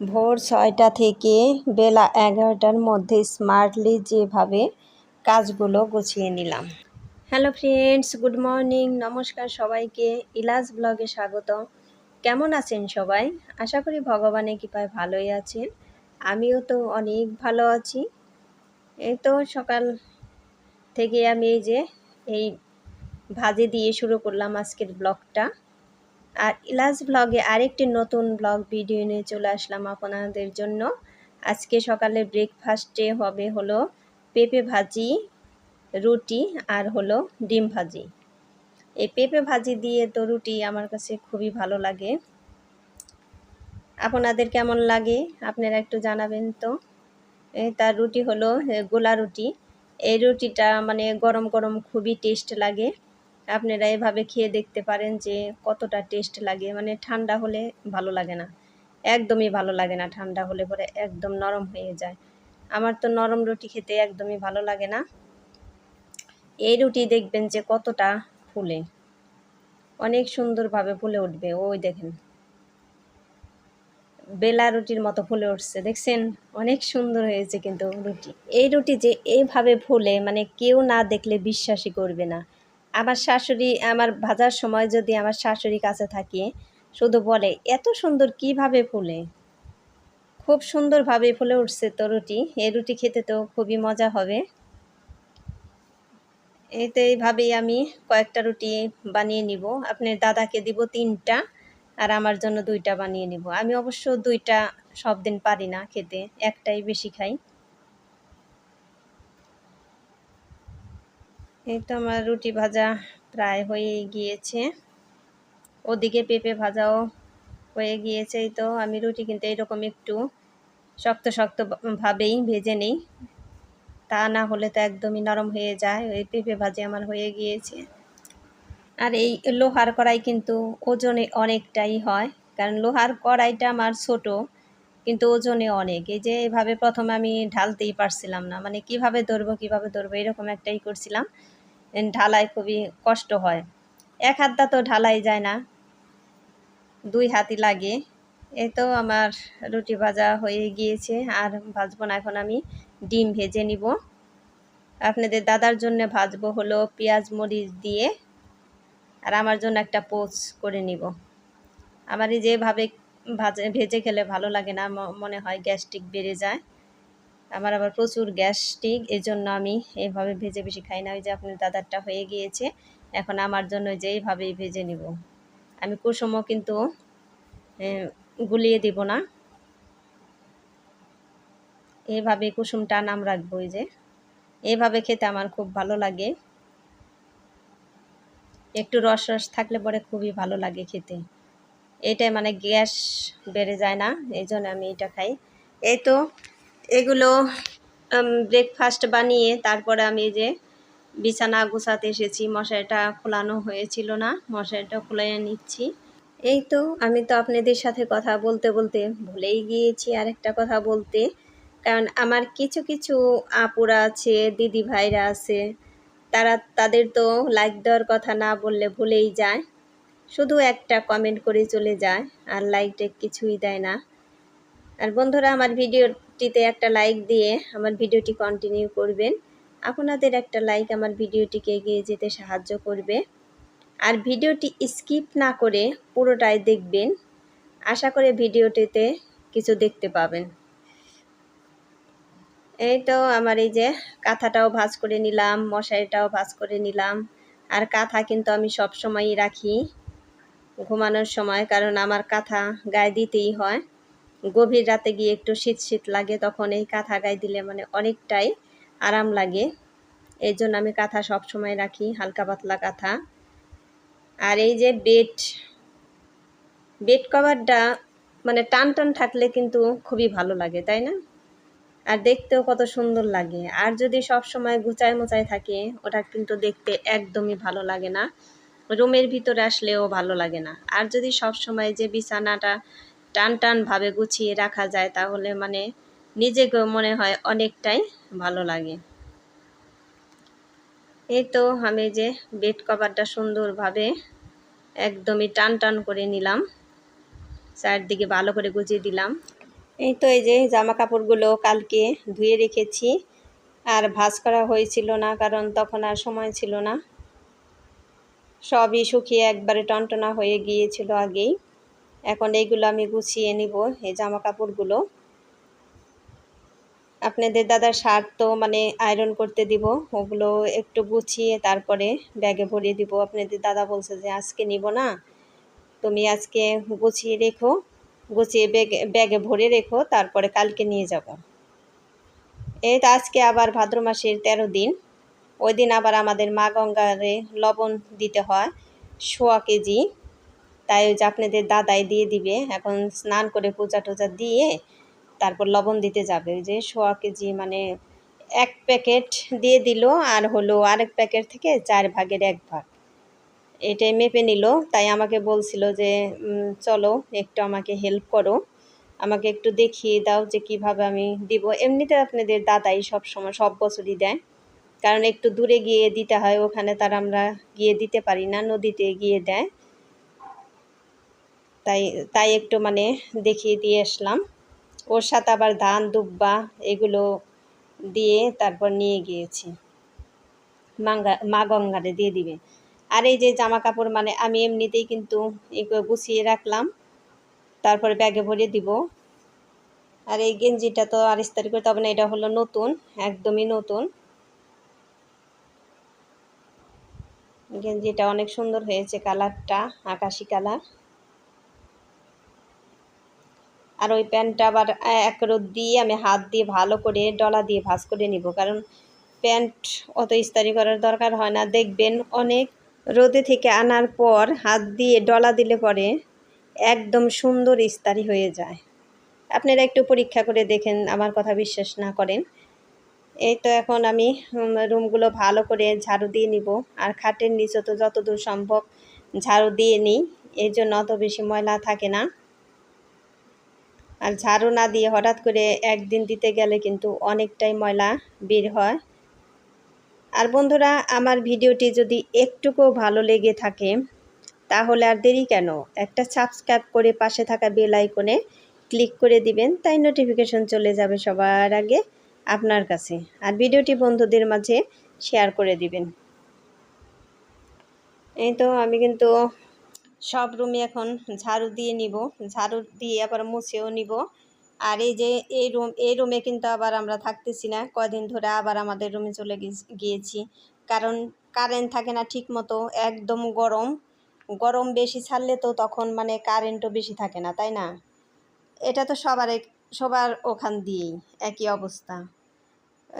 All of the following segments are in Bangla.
ভোর ছয়টা থেকে বেলা এগারোটার মধ্যে স্মার্টলি যেভাবে কাজগুলো গুছিয়ে নিলাম। Hello friends, good morning. নমস্কার সবাইকে। ইলাজ ব্লগে স্বাগত। কেমন আছেন সবাই? আশা করি ভগবানের কৃপায় ভালোই আছেন। আমিও তো অনেক ভালো আছি। এই তো সকাল থেকে আমি এই যে এই ভাজি দিয়ে শুরু করলাম আজকের ব্লগটা। আর ইলাজ ব্লগে আরেকটি নতুন ব্লগ ভিডিও নিয়ে চলে আসলাম আপনাদের জন্য। আজকে সকালে ব্রেকফাস্টে হবে হলো পেঁপে ভাজি, রুটি আর হলো ডিম ভাজি। এই পেঁপে ভাজি দিয়ে তো রুটি আমার কাছে খুবই ভালো লাগে। আপনাদের কেমন লাগে? আপনারা একটু জানাবেন তো। তার রুটি হলো গোলা রুটি। এই রুটিটা মানে গরম গরম খুবই টেস্ট লাগে। আপনারা এভাবে খেয়ে দেখতে পারেন যে কতটা টেস্ট লাগে। মানে ঠান্ডা হলে ভালো লাগে না। একদমই ভালো লাগে না ঠান্ডা হলে পরে একদম নরম হয়ে যায়। আমার তো নরম রুটি খেতে একদমই ভালো লাগে না। এই রুটি দেখবেন যে কতটা ফুলে। অনেক সুন্দরভাবে ফুলে উঠবে। ওই দেখেন। বেলা রুটির মতো ফুলে উঠছে। দেখছেন? অনেক সুন্দর হয়েছে কিন্তু রুটি। এই রুটি যে এইভাবে ফুলে মানে কেউ না দেখলে বিশ্বাসই করবে না। আমার শাশুড়ি, আমার ভাজার সময় যদি আমার শাশুড়ি কাছে থাকে, শুধু বলে, এত সুন্দর কীভাবে ফুলে? খুব সুন্দরভাবে ফুলে উঠছে তো রুটি। এই রুটি খেতে তো খুবই মজা হবে। এই তো এইভাবেই আমি কয়েকটা রুটি বানিয়ে নিব। আপনার দাদাকে দিব তিনটা আর আমার জন্য দুইটা বানিয়ে নিব। আমি অবশ্য দুইটা সব দিন পারি না খেতে, একটাই বেশি খাই। এই তো আমার রুটি ভাজা প্রায় হয়ে গিয়েছে। ওদিকে পেঁপে ভাজাও হয়ে গিয়েছে এই তো। আমি রুটি কিন্তু এইরকম একটু শক্ত শক্ত ভাবেই ভেজে নিই। তা না হলে তো একদমই নরম হয়ে যায়। ওই পেঁপে ভাজি আমার হয়ে গিয়েছে। আর এই লোহার কড়াই কিন্তু ওজনে অনেকটাই হয়, কারণ লোহার কড়াইটা আমার ছোট, কিন্তু ওজনে অনেক। এই যে এভাবে প্রথমে আমি ঢালতেই পারছিলাম না। মানে কীভাবে ধরবো কীভাবে ধরবো, এরকম একটাই করছিলাম। ঢালাই খুবই কষ্ট হয়। এক হাতটা তো ঢালাই যায় না। দুই হাতই লাগে। এই তো আমার রুটি ভাজা হয়ে গিয়েছে। আর ভাজবো না এখন আমি। ডিম ভেজে নিব। আপনাদের দাদার জন্য ভাজবো হলো পেঁয়াজ মরিচ দিয়ে। আর আমার জন্য একটা পোচ করে নিব। আমার যেভাবে ভাজে, ভেজে খেলে ভালো লাগে না। মনে হয় গ্যাস্ট্রিক বেড়ে যায়। আমার আবার প্রচুর গ্যাস্ট্রিক এই জন্য আমি এইভাবে ভেজে বেশি খাই না। ওই যে আপনার দাদারটা হয়ে গিয়েছে, এখন আমার জন্য যে এইভাবেই ভেজে নিব। আমি কুসুমও কিন্তু গুলিয়ে দিব না। এভাবে কুসুমটা নাম রাখব যে। এভাবে খেতে আমার খুব ভালো লাগে। একটু রস রস থাকলে পরে খুবই ভালো লাগে খেতে। এটাই মানে গ্যাস বেড়ে যায় না এই জন্য আমি এটা খাই। এই তো এগুলো ব্রেকফাস্ট বানিয়ে তারপরে আমি যে বিছানা গুছাতে এসেছি। মশারিটা খোলানো হয়েছিল না, মশারিটা খোলাইয়া নিচ্ছি। এই তো, আমি তো আপনাদের সাথে কথা বলতে বলতে ভুলেই গিয়েছি আরেকটা কথা বলতে। কারণ আমার কিছু কিছু আপুরা আছে, দিদি ভাইরা আছে, তারা, তাদের তো লাইক দেওয়ার কথা না বললে ভুলেই যায়। শুধু একটা কমেন্ট করে চলে যায়, আর লাইকটা কিছুই দেয় না। আর বন্ধুরা, আমার ভিডিওটিতে একটা লাইক দিয়ে আমার ভিডিওটি কন্টিনিউ করবেন। আপনাদের একটা লাইক আমার ভিডিওটিকে এগিয়ে যেতে সাহায্য করবে। আর ভিডিওটি স্কিপ না করে পুরোটাই দেখবেন। আশা করে ভিডিওটিতে কিছু দেখতে পাবেন। এই তো আমার এই যে কাঁথাটাও ভাজ করে নিলাম, মশারিটাও ভাজ করে নিলাম। আর কাঁথা কিন্তু আমি সব সময়ই রাখি ঘুমানোর সময়, কারণ আমার কাঁথা গায়ে দিতেই হয়। গভীর রাতে গিয়ে একটু শীত শীত লাগে, তখন এই কাঁথা গায়ে দিলে মানে অনেকটাই আরাম লাগে। এই জন্য আমি কাঁথা সব সময় রাখি, হালকা পাতলা কাঁথা। আর এই যে বেড বেড কভারটা মানে টান টান থাকলে কিন্তু খুবই ভালো লাগে, তাই না? আর দেখতেও কত সুন্দর লাগে। আর যদি সব সময় গুচায় মোচায় থাকে, ওটা কিন্তু দেখতে একদমই ভালো লাগে না। রুমের ভিতরে আসলেও ভালো লাগে না। আর যদি সব সময় যে বিছানাটা টান টানভাবে গুছিয়ে রাখা যায় তাহলে মানে নিজেকেও মনে হয় অনেকটাই ভালো লাগে। এই তো আমি যে বেড কভারটা সুন্দরভাবে একদমই টান টান করে নিলাম। চারদিকে ভালো করে গুছিয়ে দিলাম। এই তো এই যে জামা কাপড়গুলো কালকে ধুয়ে রেখেছি। আর ভাঁজ করা হয়েছিল না, কারণ তখন আর সময় ছিল না। সবই শুকিয়ে একবারে টনটনা হয়ে গিয়েছিল আগেই। এখন এইগুলো আমি গুছিয়ে নিব, এই জামা কাপড়গুলো আপনাদের দাদার শার্ট তো মানে আয়রন করতে দিব, ওগুলো একটু গুছিয়ে তারপরে ব্যাগে ভরিয়ে দিব। আপনাদের দাদা বলছে যে আজকে নিব না, তুমি আজকে গুছিয়ে রেখো, গুছিয়ে ব্যাগে ব্যাগে ভরে রেখো, তারপরে কালকে নিয়ে যাব। এই তো আজকে আবার ভাদ্র মাসের তেরো দিন, ওই দিন আবার আমাদের মা গঙ্গারে লবণ দিতে হয়, সোয়া কেজি। তাই ওই যে আপনাদের দাদাই দিয়ে দিবে। এখন স্নান করে পূজা টুজা দিয়ে তারপর লবণ দিতে যাবে। ওই যে সোয়া কেজি মানে এক প্যাকেট দিয়ে দিল আর হলো আরেক প্যাকেট থেকে চার ভাগের এক ভাগ। এটাই মেপে নিল। তাই আমাকে বলছিল যে চলো একটু আমাকে হেল্প করো। আমাকে একটু দেখিয়ে দাও যে কীভাবে আমি দিব। এমনিতে আপনাদের দাদাই সব সময় সব বছরই দেয়। কারণ একটু দূরে গিয়ে দিতে হয়, ওখানে তার আমরা গিয়ে দিতে পারি না, নদীতে গিয়ে দেয়। তাই তাই একটু মানে দেখিয়ে দিয়ে আসলাম। ওর সাথে আবার ধান, দুব্বা এগুলো দিয়ে তারপর নিয়ে গিয়েছি। মা গঙ্গারে দিয়ে দিবে। আর এই যে জামা কাপড় মানে আমি এমনিতেই কিন্তু গুছিয়ে রাখলাম। তারপরে ব্যাগে ভরে দিব। আর এই গেঞ্জিটা তো আর ইস্তারি করতে হবে না, এটা হলো নতুন, একদমই নতুন। গেঞ্জিটা অনেক সুন্দর হয়েছে কালারটা, আকাশি কালার। আর ওই প্যান্টটা আবার এক রোদ দিয়ে আমি হাত দিয়ে ভালো করে ডলা দিয়ে ভাজ করে নিব। কারণ প্যান্ট অত ইস্তারি করার দরকার হয় না। দেখবেন অনেক রোদে থেকে আনার পর হাত দিয়ে ডলা দিলে পরে একদম সুন্দর ইস্তারি হয়ে যায়। আপনারা একটু পরীক্ষা করে দেখেন, আমার কথা বিশ্বাস না করেন। এই তো এখন আমি রুমগুলো ভালো করে ঝাড়ু দিয়ে নিব। আর খাটের নিচে তো যতদূর সম্ভব ঝাড়ু দিয়ে নিই। এই জন্য অত বেশি ময়লা থাকে না। আর ঝাড়ু না দিয়ে হঠাৎ করে একদিন দিতে গেলে কিন্তু অনেকটাই ময়লা বের হয়। আর বন্ধুরা, আমার ভিডিওটি যদি একটুকুও ভালো লেগে থাকে, তাহলে আর দেরি কেন? একটা সাবস্ক্রাইব করে পাশে থাকা বেল আইকনে ক্লিক করে দিবেন, তাই নোটিফিকেশন চলে যাবে সবার আগে আপনার কাছে। আর ভিডিওটি বন্ধুদের মাঝে শেয়ার করে দিবেন। এই তো আমি কিন্তু সব রুমে এখন ঝাড়ু দিয়ে নিব। ঝাড়ু দিয়ে আবার মুছেও নিব। আর এই যে এই রুম, এই রুমে কিন্তু আবার আমরা থাকতেছি না। কদিন ধরে আবার আমাদের রুমে চলে গিয়েছি কারণ কারেন্ট থাকে না ঠিক মতো একদম গরম। গরম বেশি ছাড়লে তো তখন মানে কারেন্টও বেশি থাকে না, তাই না? এটা তো সবার সবার ওখান দিয়েই, একই অবস্থা।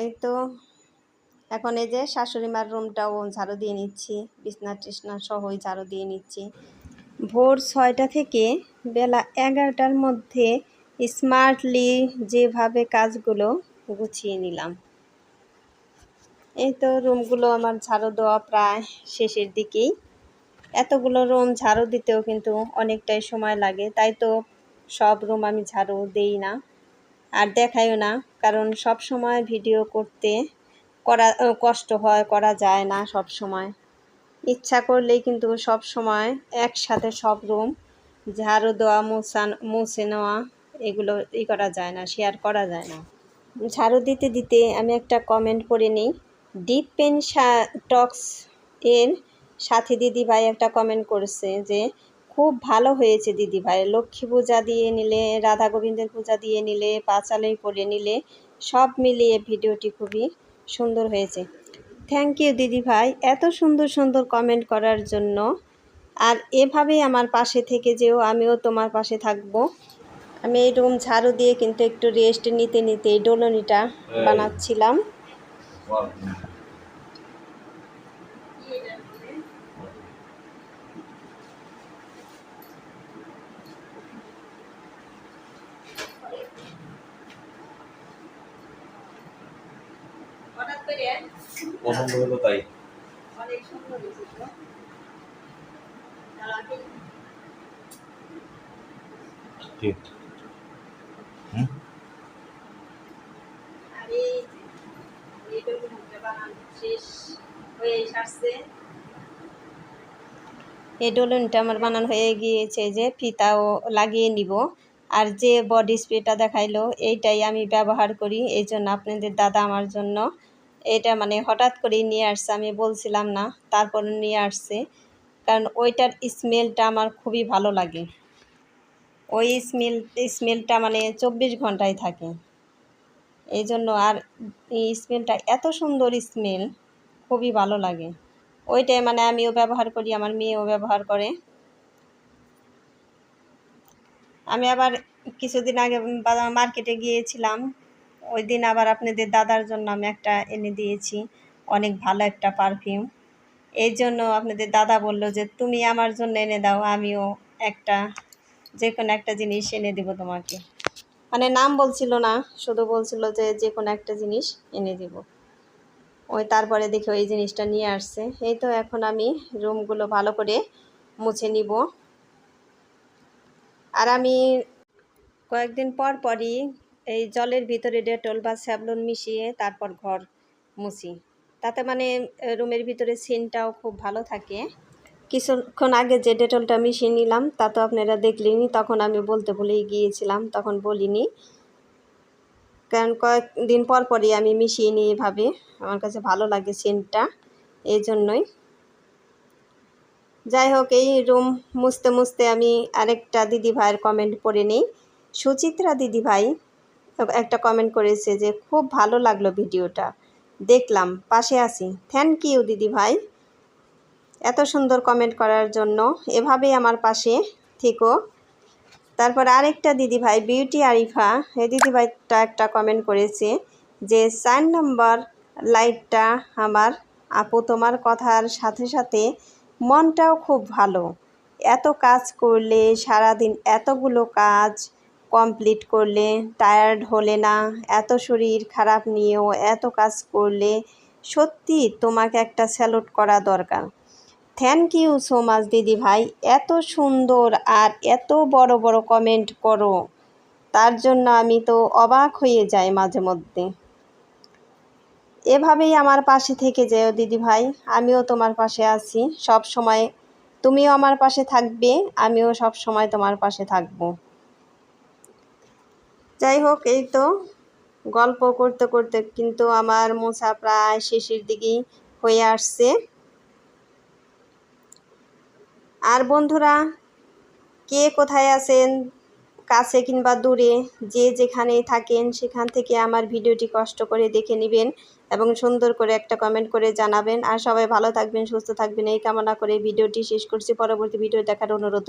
এই তো এখন এই যে শাশুড়ি মার রুমটাও ঝাড়ু দিয়ে নিচ্ছি বিছনা টিসনা সহই ঝাড়ু দিয়ে নিচ্ছি। ভোর ছয়টা থেকে বেলা এগারোটার মধ্যে স্মার্টলি যেভাবে কাজগুলো গুছিয়ে নিলাম। এই তো রুমগুলো আমার ঝাড়ু দেওয়া প্রায় শেষের দিকেই। এতগুলো রুম ঝাড়ু দিতেও কিন্তু অনেকটাই সময় লাগে, তাই তো সব রুম আমি ঝাড়ু দেই না আর দেখাইও না, কারণ সব সময় ভিডিও করতে করা, কষ্ট হয়, করা যায় না সব সময়। ইচ্ছা করলেই কিন্তু সব সময় একসাথে সব রুম ঝাড়ু দেওয়া মুছান মুছে নেওয়া এগুলো ই করা যায় না শেয়ার করা যায় না। ঝাড়ু দিতে দিতে আমি একটা কমেন্ট করে নিই। ডিপ পেন টক্স এর সাথী দিদি ভাই একটা কমেন্ট করেছে যে, খুব ভালো হয়েছে দিদি ভাই লক্ষ্মী পূজা দিয়ে নিলে, রাধা গোবিন্দের পূজা দিয়ে নিলে পাঁচালেই পরে নিলে, সব মিলিয়ে ভিডিওটি খুবই সুন্দর হয়েছে। থ্যাংক ইউ দিদি ভাই। এত সুন্দর সুন্দর কমেন্ট করার জন্য। আর এভাবেই আমার পাশে থেকে যেও আমিও তোমার পাশে থাকব। আমি এই রুম ঝাড়ু দিয়ে কিন্তু একটু রেস্ট নিতে নিতে এই ডোলনিটা বানাচ্ছিলাম। পছন্দ হলো তাই। ঠিক হুম? হয়ে এই ডোলনটা আমার বানানো হয়ে গিয়েছে যে ফিতাও লাগিয়ে নিব। আর যে বডি স্প্রেটা দেখাইলো এইটাই আমি ব্যবহার করি এই জন্য আপনাদের দাদা আমার জন্য এটা মানে হঠাৎ করেই নিয়ে আসছে, আমি বলছিলাম না, তারপর নিয়ে আসছে। কারণ ওইটার স্মেলটা আমার খুবই ভালো লাগে। ওই স্মেল স্মেলটা মানে চব্বিশ ঘন্টায় থাকে। এই জন্য আর এই স্মেলটা এত সুন্দর স্মেল খুবই ভালো লাগে। ওইটাই মানে আমিও ব্যবহার করি, আমার মেয়েও ব্যবহার করে। আমি আবার কিছুদিন আগে মার্কেটে গিয়েছিলাম। ওই দিন আবার আপনাদের দাদার জন্য আমি একটা এনে দিয়েছি। অনেক ভালো একটা পারফিউম এই জন্য আপনাদের দাদা বলল যে, তুমি আমার জন্য এনে দাও, আমিও একটা যে কোনো একটা জিনিস এনে দেবো তোমাকে। মানে নাম বলছিল না, শুধু বলছিল যে যে কোনো একটা জিনিস এনে দিব। ওই তারপরে দেখে ওই জিনিসটা নিয়ে আসছে। এই তো এখন আমি রুমগুলো ভালো করে মুছে নিব। আর আমি কয়েকদিন পর পরই এই জলের ভিতরে ডেটল বা স্যাভলন মিশিয়ে তারপর ঘর মুছি। তাতে মানে রুমের ভিতরে সিনটাও খুব ভালো থাকে। কিছুক্ষণ আগে যে ডেটলটা মিশিয়ে নিলাম, তা তো আপনারা দেখলেনি তখন আমি বলতে ভুলেই গিয়েছিলাম, তখন বলিনি। কারণ কয়েকদিন পর পরই আমি মিশিয়ে নিই এভাবে। আমার কাছে ভালো লাগে সেন্টটা এই জন্যই। যাই হোক, এই রুম মুছতে মুছতে আমি আরেকটা দিদি ভাইয়ের কমেন্ট পড়ে নিই। সুচিত্রা দিদি ভাই একটা কমেন্ট করেছে যে, খুব ভালো লাগল ভিডিওটা। দেখলাম, পাশে আছি। থ্যাংক ইউ দিদি ভাই। এত সুন্দর কমেন্ট করার জন্য। এভাবেই আমার পাশে থেকো। তারপর আরেকটা দিদি ভাই বিউটি আরিফা এই দিদি ভাইটা একটা কমেন্ট করেছে যে, চার নম্বর লাইটটা আমার আপু, তোমার কথার সাথে সাথে মনটাও খুব ভালো। এত কাজ করলে সারাদিন এতগুলো কাজ কমপ্লিট করলে টায়ার্ড হলে না, এত শরীর খারাপ নিয়েও এত কাজ করলে সত্যি তোমাকে একটা স্যালুট করা দরকার। থ্যাংক ইউ সো মাচ দিদি ভাই। এত সুন্দর আর এত বড় বড় কমেন্ট করো। তার জন্য আমি তো অবাক হয়ে যাই মাঝে মধ্যে। এভাবেই আমার পাশে থেকে যেও, দিদি ভাই। আমিও তোমার পাশে আছি। সব সময় তুমিও আমার পাশে থাকবে, আমিও সব সময় তোমার পাশে থাকব। যাই হোক, এই তো গল্প করতে করতে কিন্তু আমার মোছা প্রায় শেষের দিকেই হয়ে আসছে। আর বন্ধুরা, কে কোথায় আছেন, কাছে কিংবা দূরে, যে যেখানেই থাকেন, সেখান থেকে আমার ভিডিওটি কষ্ট করে দেখে নেবেন এবং সুন্দর করে একটা কমেন্ট করে জানাবেন। আর সবাই ভালো থাকবেন, সুস্থ থাকবেন। এই কামনা করে ভিডিওটি শেষ করছি। পরবর্তী ভিডিও দেখার অনুরোধ